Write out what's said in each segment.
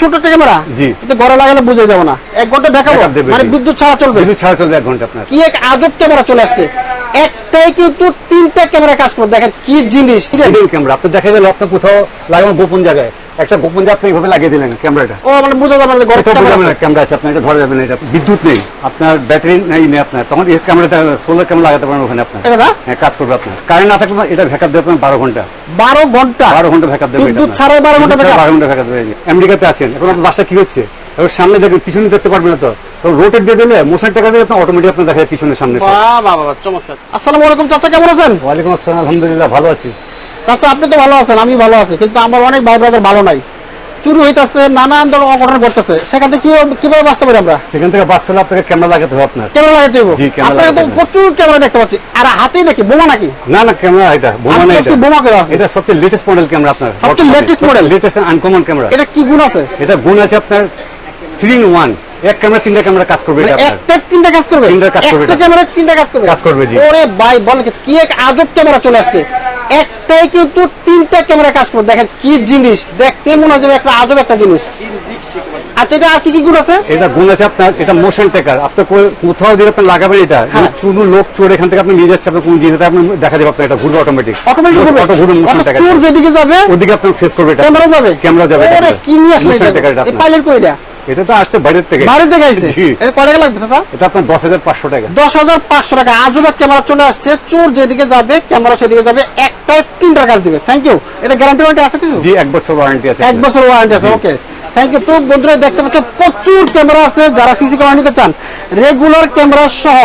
ছোট একটা ক্যামেরা জি। কিন্তু ঘরে লাগালে বুঝে যাব না। এক ঘণ্টা দেখাবো? মানে। বিদ্যুৎ ছাড়া চলবে? বিদ্যুৎ ছাড়া চলবে এক ঘণ্টা আপনার। কি এক আজব ক্যামেরা চলে আসছে? একটাই কিন্তু তিনটা ক্যামেরা কাজ করে। দেখেন কি জিনিস ক্যামেরা আপনি দেখা গেল কোথাও লাগানো গোপন জায়গায়। একটা গোপন আপনি এইভাবে লাগিয়ে দিলেন ক্যামেরাটা। ও মানে বুঝা যাবে না ক্যামেরা আছে। আপনার এটা ধরা যাবে না এটা বিদ্যুৎ নেই আপনার ব্যাটারি নেই নেই আপনার। তখন এই ক্যামেরাটা সোলার ক্যামেরা লাগাতে পারেন ওখানে আপনার? হ্যাঁ কাজ করবে আপনার। কারেন্ট না থাকলে এটা ভ্যাকআপ দেবে আপনার বারো ঘণ্টা। বারো ঘণ্টা? বারো ঘণ্টা ভ্যাকআপ দেবে বিদ্যুৎ। ছাড়াই 12 ঘণ্টা ছাড়া? বারো ঘণ্টা ভ্যাকআপ দেবে। আমেরিকাতে আছেন এখন আপনার বাসা কি হচ্ছে? এখন সামনে দেখবেন পিছনে দেখতে পারবেন না তো। রোটেট দিয়ে দিলে মোশন টাকা আপনার অটোমেটিক আপনার দেখা যায় পিছনের সামনে বাহ বাহ বাহ চমৎকার। আসসালামু আলাইকুম চাচা কেমন আছেন? ওয়ালাইকুম আসসালাম আলহামদুলিল্লাহ ভালো আছি। চাচা আপনি তো ভালো আছেন আমি ভালো আছি কিন্তু আমার অনেক ভাই ব্রাদার ভালো নাই। চুরি হইতাছে নানান ধরনের অঘটন ঘটতেছে। সেখান থেকে কীভাবে বাঁচতে পারি আমরা? সেখান থেকে বাস চলে আপনাকে ক্যামেরা লাগাতে হবে আপনার। ক্যামেরা জি, ক্যামেরা আপনাকে তো প্রচুর ক্যামেরা দেখতে পাচ্ছি। আর হাতেই নাকি? বোমা নাকি? না না ক্যামেরা এটা বোমা না এটা। বোমা এটা সবচেয়ে লেটেস্ট মডেল ক্যামেরা আপনার। সবচেয়ে latest model? Latest uncommon camera এটা কি গুণ আছে? এটা গুণ আছে আপনার থ্রি ইন ওয়ান এক ক্যামেরা তিনটা ক্যামেরা কাজ করবে মানে আপনার। একটা তিনটা কাজ করবে? তিনটা কাজ করবে একটা ক্যামেরা তিনটা কাজ করবে? কাজ করবে, জি। ওরে ভাই বলে কি এক আজব ক্যামেরা চলে আসছে। একটাই কিন্তু তিনটা ক্যামেরা কাজ করবে। দেখেন কি জিনিস দেখতে মনে হয় একটা আজব একটা জিনিস। আচ্ছা এটা আর কি কি গুণ আছে? এটা গুণ আছে আপনার এটা মোশন টেকার আপনি কোথাও যদি আপনি লাগাবেন এটা হ্যাঁ। লোক চোর এখান থেকে আপনি নিয়ে যাচ্ছে আপনি কোন জিনিসটা আপনি দেখা যাবে আপনার এটা ঘুরবে অটোমেটিক অটোমেটিক করবে অটো ঘুরবে মোশন টেকার চোর যেদিকে যাবে ওদিকে আপনি ফেস করবে এটা। ক্যামেরা যাবে। ক্যামেরা যাবে কি নিয়ে আসলে এটা? কই এটা? এটা তো আসছে বাইরের থেকে। বাইরে থেকে আইছে জি। এটা কয় টাকা লাগবে চাচা এটা আপনার দশ হাজার পাঁচশো টাকা। দশ হাজার পাঁচশো টাকা। আজব ক্যামেরা চলে আসছে। চোর যেদিকে যাবে ক্যামেরা সেদিকে যাবে। একটাই তিনটার কাজ দিবে। থ্যাংক ইউ এটা গ্যারান্টি ওয়ারেন্টি আছে কিছু? জি এক বছর ওয়ারেন্টি আছে। এক বছর ওয়ারেন্টি আছে ওকে থ্যাংক ইউ তো বন্ধুরা দেখতে পাচ্ছ প্রচুর ক্যামেরা আছে। যারা সিসি ক্যামেরা নিতে চান রেগুলার ক্যামেরা সহ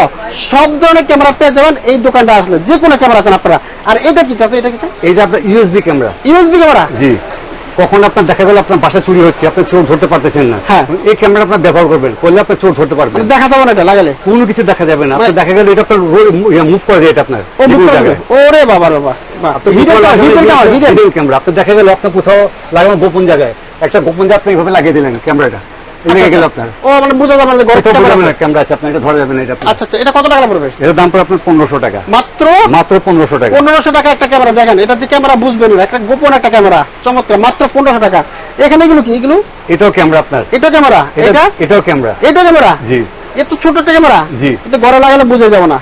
সব ধরনের ক্যামেরা পেয়ে যাবেন এই দোকানটা আসলে। যে কোনো ক্যামেরা চান আপনারা। আর এটা কি চাচ্ছে এটা কি এইটা আপনার ইউএসবি ক্যামেরা। USB camera? জি। কখন আপনার দেখা গেল আপনার বাসা চুরি হচ্ছে আপনার চোর ধরতে পারতেছেন না। হ্যাঁ। এই ক্যামেরা আপনার ব্যবহার করবেন করলে আপনার চোর ধরতে পারবেন দেখা যাবে না এটা লাগালে। কোনো কিছু দেখা যাবে না। আপনার মানে- দেখা গেল এটা আপনার মুভ করে দেয় এটা আপনার ওরে বাবা বাবা ক্যামেরা হিডেন হিডেন ক্যামেরা আপনি দেখা গেল আপনার কোথাও লাগানো গোপন জায়গায়। একটা গোপন জায়গা আপনি এইভাবে লাগিয়ে দিলেন ক্যামেরাটা গেল আপনার। ও মানে বুঝা যাবে না যে ঘরে ক্যামেরা বোঝাবে আছে। না ক্যামেরা আছে আপনার এটা ধরা যাবে না এটা আচ্ছা আচ্ছা এটা কত টাকা পড়বে? এটার দাম পড়ে আপনার পনেরোশো টাকা। মাত্র মাত্র পনেরোশো টাকা। পনেরোশো টাকা একটা ক্যামেরা দেখেন এটা যে ক্যামেরা বুঝবেন না একটা গোপন একটা ক্যামেরা চমৎকার মাত্র পনেরোশো টাকা। এখানে এগুলো কি এগুলো? এটাও ক্যামেরা আপনার। এটা ক্যামেরা? এটা এটা? এটাও ক্যামেরা। এটা ক্যামেরা? জি। ছোট একটা ক্যামেরা? জি। লাগালে বুঝে যাব না।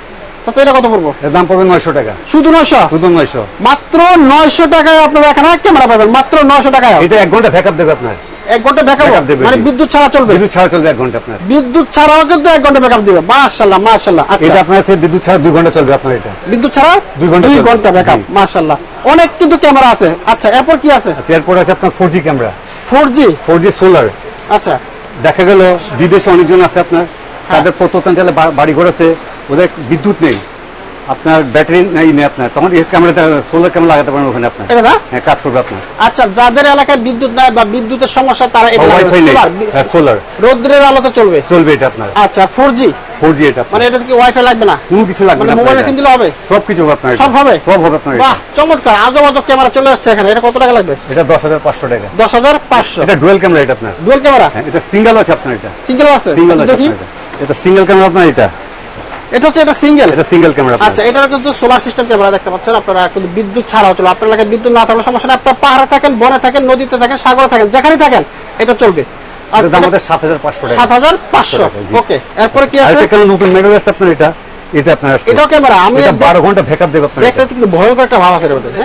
আচ্ছা এটা কত পড়ব? এর দাম পড়বে নয়শো টাকা। শুধু নয়শো? শুধু নয়শো। মাত্র নয়শো টাকায় আপনারা এখানে ক্যামেরা পাবেন মাত্র নয়শো টাকায়। এটা এক ঘণ্টা ব্যাকআপ দেবে আপনার। এক ঘণ্টা ব্যাকআপ দেবে, মানে বিদ্যুৎ ছাড়া চলবে। বিদ্যুৎ ছাড়া চলবে এক ঘণ্টা আপনার। বিদ্যুৎ ছাড়াও কিন্তু এক ঘণ্টা ব্যাকআপ দিবে। মাশাল্লাহ এটা আচ্ছা। আপনার আছে বিদ্যুৎ ছাড়া দুই ঘণ্টা চলবে আপনার এটা। বিদ্যুৎ ছাড়া দুই ঘণ্টা দুই ঘণ্টা ব্যাকআপ জি। মাশাল্লাহ অনেক কিন্তু ক্যামেরা আছে। আচ্ছা এরপর কি আছে? আচ্ছা এরপর আছে আপনার four G camera four G four G solar আচ্ছা। দেখা গেল বিদেশে অনেকজন আছে আপনার। তাদের প্রত্যন্ত বাড়ি ঘর আছে। ওদের বিদ্যুৎ নেই। আপনার ব্যাটারি নেই নেই আপনার। তখন এই ক্যামেরাটা সোলার ক্যামেরা লাগাতে পারেন ওখানে আপনার। এটা না? হ্যাঁ কাজ করবে আপনার। আচ্ছা যাদের এলাকায় বিদ্যুৎ নাই বা বিদ্যুতের সমস্যা তারা এটা ওয়াইফাই নেই। হ্যাঁ সোলার রৌদ্রের আলোতে চলবে? চলবে এটা আপনার। আচ্ছা ফোর জি ফোর জি এটা আপনার। মানে এটা কি ওয়াইফাই লাগবে না? কোনো কিছু লাগবে মানে না মোবাইলে সিম দিলে হবে? সব কিছু হবে আপনার সব হবে? সব হবে আপনার বাহ চমৎকার। আজব আজব ক্যামেরা চলে আসছে এখানে। এটা কত টাকা লাগবে? এটা দশ হাজার পাঁচশো টাকা। দশ হাজার পাঁচশো? এটা ডুয়েল ক্যামেরা এটা আপনার। ডুয়েল ক্যামেরা এটা সিঙ্গেল আছে আপনার এটা। সিঙ্গেল আছে? সিঙ্গেল আচ্ছা, আছে দেখি। এটা। সিঙ্গেল ক্যামেরা আপনার এটা। এটা হচ্ছে এটা সিঙ্গেল। এটা সিঙ্গেল ক্যামেরা আচ্ছা এটার কিন্তু সোলার সিস্টেম ক্যামেরা দেখতে পাচ্ছেন। আপনারা কিন্তু বিদ্যুৎ ছাড়াও চলে। আপনার এলাকায় বিদ্যুৎ না থাকলে সমস্যা নেই। আপনার পাহাড়ে থাকেন বনে থাকেন নদীতে থাকেন সাগরে থাকেন যেখানে থাকেন এটা চলবে। আর এটা আমাদের সাত হাজার পাঁচশো টাকা। সাত হাজার পাঁচশো। টাকা, জি। ওকে এরপরে কি আছে? আরেকটা নতুন মেডেল আছে আপনার এটা। এটা আপনার ক্যামেরা আমি এটা দেখ- বারো ঘণ্টা ব্যাকআপ দেবে আপনার এটা। কিন্তু ভয়ঙ্কর একটা ভাব আছে এর মধ্যে?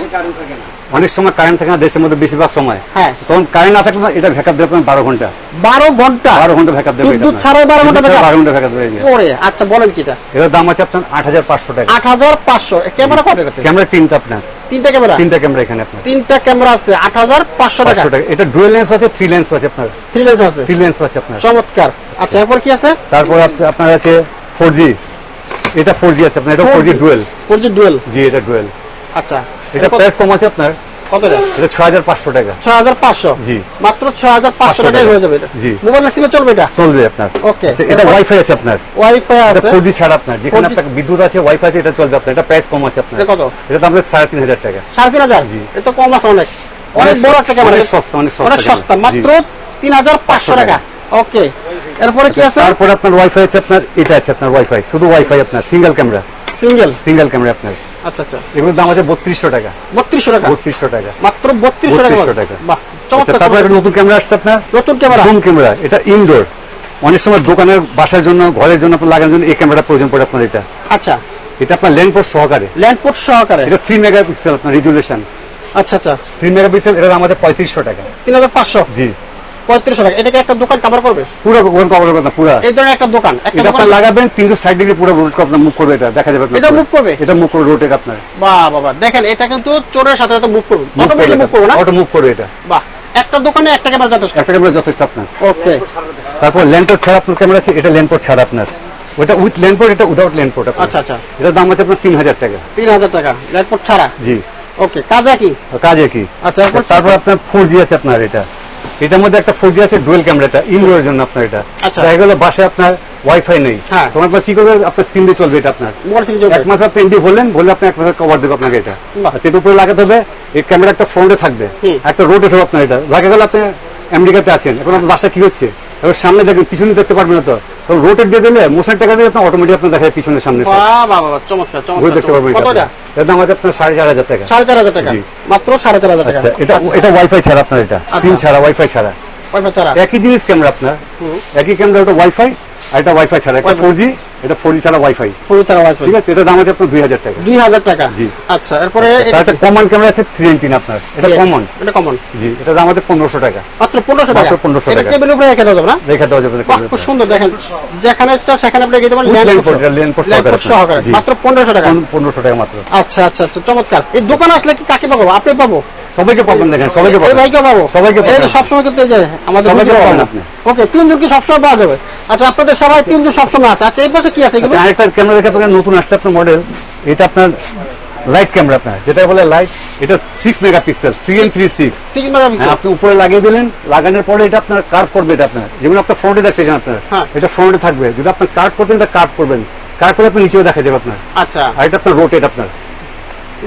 অনেক সময় কারেন্ট থাকে না দেশের মধ্যে বেশিরভাগ সময়। হ্যাঁ। তখন কারেন্ট না থাকলে এটা ব্যাকআপ দেবে বারো ঘণ্টা। বারো ঘণ্টা? বারো ঘণ্টা ব্যাকআপ দেবে বিদ্যুৎ। ছাড়াই 12 ঘণ্টা? বারো ঘণ্টা ব্যাকআপ দেবে ওরে আচ্ছা বলেন কিটা এটার দাম আছে আপনার আট হাজার পাঁচশো টাকা। আট হাজার পাঁচশো। ক্যামেরা কত ক্যামেরা তিনটা আপনার। তিনটা ক্যামেরা? তিনটা ক্যামেরা এখানে আপনার। তিনটা ক্যামেরা আছে আট হাজার পাঁচশো টাকা। টাকা। এটা ডুয়েল লেন্স আছে থ্রি লেন্স আছে আপনার। থ্রি লেন্স আছে? থ্রি লেন্স আছে আপনার। চমৎকার। আচ্ছা এরপর কি আছে? তারপর আপনার আছে ফোর জি এটা ফোর জি আছে আপনার এটা four G dual four G dual G এটা ডুয়েল আচ্ছা। এটা প্রাইস কম আছে আপনার। কত এটা এটা ছয় হাজার পাঁচশো টাকা। ছয় হাজার পাঁচশো? জি। মাত্র ছয় হাজার পাঁচশো টাকায় হয়ে যাবে জি। মোবাইল সিমে চলবে এটা? চলবে আপনার। Okay, আচ্ছা, এটা ওয়াইফাই আছে আপনার? ওয়াইফাই আছে। ফোর জি ছাড়া আপনার। যেখানে আপনার বিদ্যুৎ আছে ওয়াইফাই আছে এটা চলবে আপনার। এটা প্রাইস কম আছে আপনার। কত? এটা তো সাড়ে তিন হাজার টাকা। সাড়ে তিন হাজার? জি। এটা কম আছে অনেক। অনেক বড় একটা ক্যামেরা অনেক সস্তা অনেক সস্তা অনেক সস্তা। মাত্র তিন হাজার পাঁচশো টাকা। ওকে। এরপরে কি আছে? তারপরে আপনার ওয়াইফাই আছে আপনার এটা আছে আপনার ওয়াইফাই শুধু ওয়াইফাই আপনার single camera single single camera আপনার। আচ্ছা আচ্ছা। এগুলোর দাম আছে বত্রিশশো টাকা। বত্রিশশো টাকা? বত্রিশশো টাকা। মাত্র বত্রিশশো টাকা টাকা। তারপর একটা নতুন ক্যামেরা আসছে আপনার? নতুন ক্যামেরা। জুম ক্যামেরা এটা ইনডোর অনেক সময় দোকানের বাসার জন্য ঘরের জন্য আপনার লাগানোর জন্য এই ক্যামেরাটা প্রয়োজন পড়ে আপনার এটা। আচ্ছা। এটা আপনার লেন্স পোর্ট সহকারে। ল্যান্ডপোর্ট সহকারে? এটা থ্রি মেগা পিক্সেল আপনার রেজুলেশন আচ্ছা আচ্ছা। থ্রি মেগা পিক্সেল এটা আমাদের পঁয়ত্রিশশো টাকা। তিন হাজার পাঁচশো? জি। পঁয়ত্রিশশো টাকা। এটাকে একটা দোকান কভার করবে? পুরো ওয়ান কভার করবে না পুরো? এই ধরনের একটা দোকান। এটা দোকান আপনার লাগাবেন তিনশো ষাট ডিগ্রি পুরো রোড আপনার মুভ করবে এটা দেখা যাবে এটা। করবে? এটা মুভ করবে আপনার। বাহ বাবা দেখেন এটা কিন্তু চোরের সাথে সাথে মুভ করবে। অটোমেটিক মুভ করবে না? অটো মুভ করবে এটা। বাহ একটা দোকানে একটা ক্যামেরা যথেষ্ট। একটা ক্যামেরা যথেষ্ট আপনার। ওকে তারপর ল্যান্ডপোর্ট ছাড়া আপনার ক্যামেরা আছে এটা ল্যান্ডপোর্ট ছাড়া আপনার। ওটা উইথ ল্যান্ডপোর্ট এটা উইদাউট ল্যান্ডপোর্ট আচ্ছা আচ্ছা। এটার দাম আছে আপনার তিন হাজার টাকা। তিন হাজার টাকা ল্যান্ডপোর্ট ছাড়া? জি। ওকে কাজা কি কাজে কি আচ্ছা তারপর আপনার ফোর জি আছে আপনার এটা। এটার মধ্যে একটা ফোর জি আছে ডুয়েল ক্যামেরাটা ইনডোরের জন্য আপনার এটা। আচ্ছা। দেখা গেল বাসায় আপনার ওয়াইফাই নেই। তোমার পাশে কি করবে? আপনার সিম দিয়ে চলবে এটা আপনার। এক মাস আপনি এমডি বললেন বললে আপনি এক মাসের কভার দেবে আপনাকে এটা। আচ্ছা উপরে লাগাতে হবে এই ক্যামেরা একটা ফ্রন্টে থাকবে। একটা রোড হবে আপনার এটা। লাগা গেলে আপনি আমেরিকাতে আছেন। এখন আপনার বাসা কি হচ্ছে? এবার সামনে দেখেন পিছনে দেখতে পারবেন না তো। রোটেট দিয়ে দিলে মোশন টাকা আপনার অটোমেটিক আপনার দেখা পিছনে সামনে চমৎকার চমৎকার দেখতে পারবেন। এটা এটা আছে আপনার সাড়ে চার হাজার টাকা। সাড়ে চার হাজার টাকা? মাত্র সাড়ে চার হাজার টাকা। আচ্ছা। এটা এটা ওয়াইফাই ছাড়া আপনার এটা। সিম ছাড়া ওয়াইফাই ছাড়া। পয়সা ছাড়া। একই জিনিস ক্যামেরা আপনার। একই ক্যামেরা ওটা ওয়াইফাই আর এটা ওয়াইফাই ছাড়া একটা ফোর জি এটা ফোর জি ছাড়া ওয়াইফাই ছাড়া ওয়াইফাই ঠিক আছে এটা দাম আছে আপনার দুই হাজার টাকা। দুই হাজার টাকা। জি। আচ্ছা এরপরে এটা একটা কমন ক্যামেরা আছে থ্রি আপনার। এটা কমন এটা কমন জি এটা দাম আছে পনেরোশো টাকা। মাত্র পনেরোশো টাকা। মাত্র 1500 এটা টাকা। উপরে রেখে দেওয়া যাবে না? রেখে দেওয়া যাবে বাহ খুব সুন্দর দেখেন। যেখানে ইচ্ছা সেখানে আপনি রেখে দেবেন এটা landport সহকারে সহকারে। মাত্র পনেরোশো টাকা। পনেরোশো টাকা মাত্র। আচ্ছা আচ্ছা আচ্ছা চমৎকার। এই দোকান আসলে কি কাকে পাবো? আপনি পাবো? সবাইকে পাবেন দেখেন সবাইকে পাবেন ভাইকে পাবো? সবাইকে পাবেন। সবসময় কিন্তু এই যে আমাদের সবাইকে পাবেন আপনি। ওকে তিনজন কি সবসময় পাওয়া যাবে? আচ্ছা আপনাদের সবাই তিনজন সবসময় আছে। আচ্ছা এই পাশে কি আছে এগুলো? আচ্ছা, আরেকটা ক্যামেরা দেখে আপনার নতুন আসছে আপনার মডেল এটা আপনার লাইট ক্যামেরা আপনার যেটা বলে লাইট এটা six megapixel three N three six six megapixel আপনি উপরে লাগিয়ে দিলেন লাগানোর পরে এটা আপনার কাট করবে এটা আপনার। যেমন আপনার ফ্রন্টে দেখতেছেন আপনার হ্যাঁ। এটা ফ্রন্টে থাকবে। যদি আপনার কাট করবেন এটা কাট করবেন। কাট করে আপনি নিচেও দেখা যাবে আপনার। আচ্ছা। আর এটা আপনার রোটেট আপনার।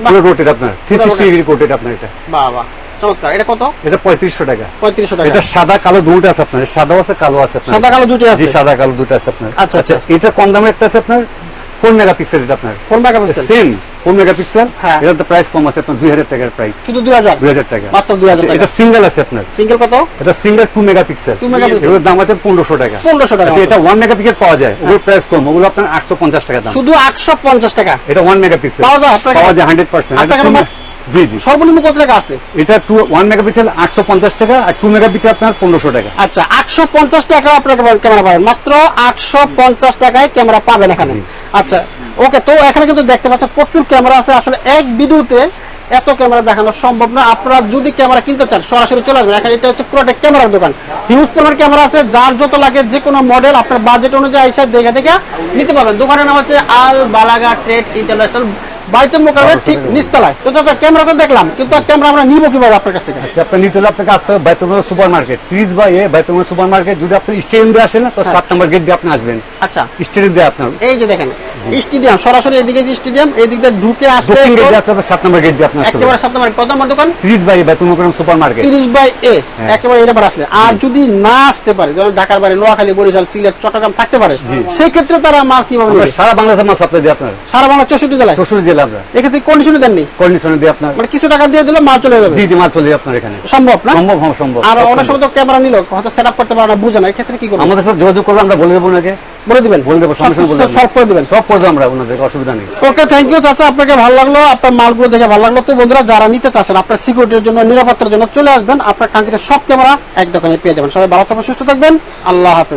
পুরো রোটেট আপনার থ্রি পুরো সিক্সটি rotate। ডিগ্রি রোটেট আপনার এটা। বাহ বাহ চমৎকার। এটা কত? এটা পঁয়ত্রিশশো টাকা। পঁয়ত্রিশশো টাকা। এটা সাদা কালো দুটো আছে আপনার সাদা আছে কালো আছে আপনার। সাদা কালো দুটো আছে। জি সাদা কালো দুটো আছে আপনার। আচ্ছা, আচ্ছা। এটা কম দামের একটা আছে আপনার? ফোর মেগা পিক্সেল এটা আপনার কোন মেগাপিক্সেল সেম ফোর মেগাপিক্সেল হ্যাঁ। এটার প্রাইস কম আছে আপনার দুই হাজার টাকার প্রাইস শুধু দুই হাজার? দুই হাজার টাকা। মাত্র 2000 টাকা। এটা সিঙ্গেল আছে আপনার। সিঙ্গেল কত? এটা single two megapixel 2 megapixel। এগুলোর দাম আছে পনেরোশো টাকা। পনেরোশো টাকা আচ্ছা, এটা ওয়ান মেগা পিক্সেল পাওয়া যায়। ওগুলোর প্রাইস কম। ওগুলো আপনার আটশো পঞ্চাশ টাকা দাম। শুধু আটশো পঞ্চাশ টাকা। এটা ওয়ান মেগা পিক্সেল পাওয়া যায় পাওয়া যায় হান্ড্রেড পার্সেন্ট আপনার কাছে জি জি। সর্বনিম্ন কত টাকা আছে? এটা টু ওয়ান মেগা পিক্সেল আটশো পঞ্চাশ টাকা আর টু মেগা পিক্সেল আপনার পনেরোশো টাকা। আচ্ছা আটশো পঞ্চাশ টাকা আপনাকে ক্যামেরা পাবেন। মাত্র আটশো পঞ্চাশ টাকায় ক্যামেরা পাবেন এখানে। আচ্ছা ওকে তো এখানে কিন্তু দেখতে পাচ্ছেন প্রচুর ক্যামেরা আছে। আসলে এক ভিডিওতে এত ক্যামেরা দেখানো সম্ভব না। আপনারা যদি ক্যামেরা কিনতে চান সরাসরি চলে আসবেন। এখানে এটা হচ্ছে পুরোটা ক্যামেরার দোকান। হিউজ পরিমাণ ক্যামেরা আছে। যার যত লাগে যে কোনো মডেল আপনার বাজেট অনুযায়ী এসে দেখে দেখে নিতে পারবেন। দোকানের নাম হচ্ছে আল বালাগা ট্রেড ইন্টারন্যাশনাল বাইতুল ঠিক নিচতলায়। তো চাচা ক্যামেরা তো দেখলাম কিন্তু ক্যামেরা আমরা নিবো কীভাবে আপনার কাছ থেকে? আচ্ছা, আপনার নিতে হলে আপনাকে আসতে হবে সুপার মার্কেট ত্রিশ বাই এ সুপার মার্কেট যদি আপনি স্টেডিয়াম দিয়ে আসেন তো সাত নম্বর গেট দিয়ে আপনি আসবেন। আচ্ছা। স্টেডিয়াম দিয়ে আপনার। এই যে দেখেন স্টেডিয়াম সরাসরি এদিকে যে স্টেডিয়াম এই দিক দিয়ে ঢুকে আসলে দক্ষিণ গেট দিয়ে আসতে হবে সাত নম্বর গেট দিয়ে আপনি একেবারে সাত নম্বর কত নম্বর দোকান? ত্রিশ বাই এ সুপার মার্কেট তিরিশ বাই এ হ্যাঁ। একেবারে এটা আসলে। আর যদি না আসতে পারে যেমন ঢাকার বাইরে নোয়াখালী বরিশাল সিলেট চট্টগ্রাম থাকতে পারে সেই ক্ষেত্রে তারা মাল কীভাবে সারা বাংলাদেশের মাল সাপ্লাই দিই আপনার। সারা বাংলা চৌষট্টি জেলায়। শ্বশুর জেলা আমরা এক্ষেত্রে কন্ডিশনে দেননি? কন্ডিশনে দিয়ে আপনার মানে কিছু টাকা দিয়ে দিলে মাল চলে যাবে? জি জি মাল চলে যায় আপনার এখানে। সম্ভব না? সম্ভব সম্ভব। আর অনেক সময় তো ক্যামেরা নিল হয়তো সেট আপ করতে পারে না বুঝে না। এক্ষেত্রে কি করব? আমাদের সাথে যোগাযোগ করলে আমরা বলে দেবো ওনাকে। বলে দিবেন? বলে দেবো সঙ্গে সঙ্গে বলে দেবো। সলভ করে দিবেন? সব করে আমরা ওনাদেরকে অসুবিধা নেই। ওকে থ্যাংক ইউ চাচা আপনাকে ভালো লাগল আপনার মালগুলো দেখে ভালো লাগল। তো বন্ধুরা যারা নিতে চাচ্ছেন আপনার সিকিউরিটির জন্য নিরাপত্তার জন্য চলে আসবেন। আপনার কাঙ্ক্ষিত সব ক্যামেরা এক দোকানে পেয়ে যাবেন। সবাই ভালো থাকবেন সুস্থ থাকবেন। আল্লাহ হাফেজ।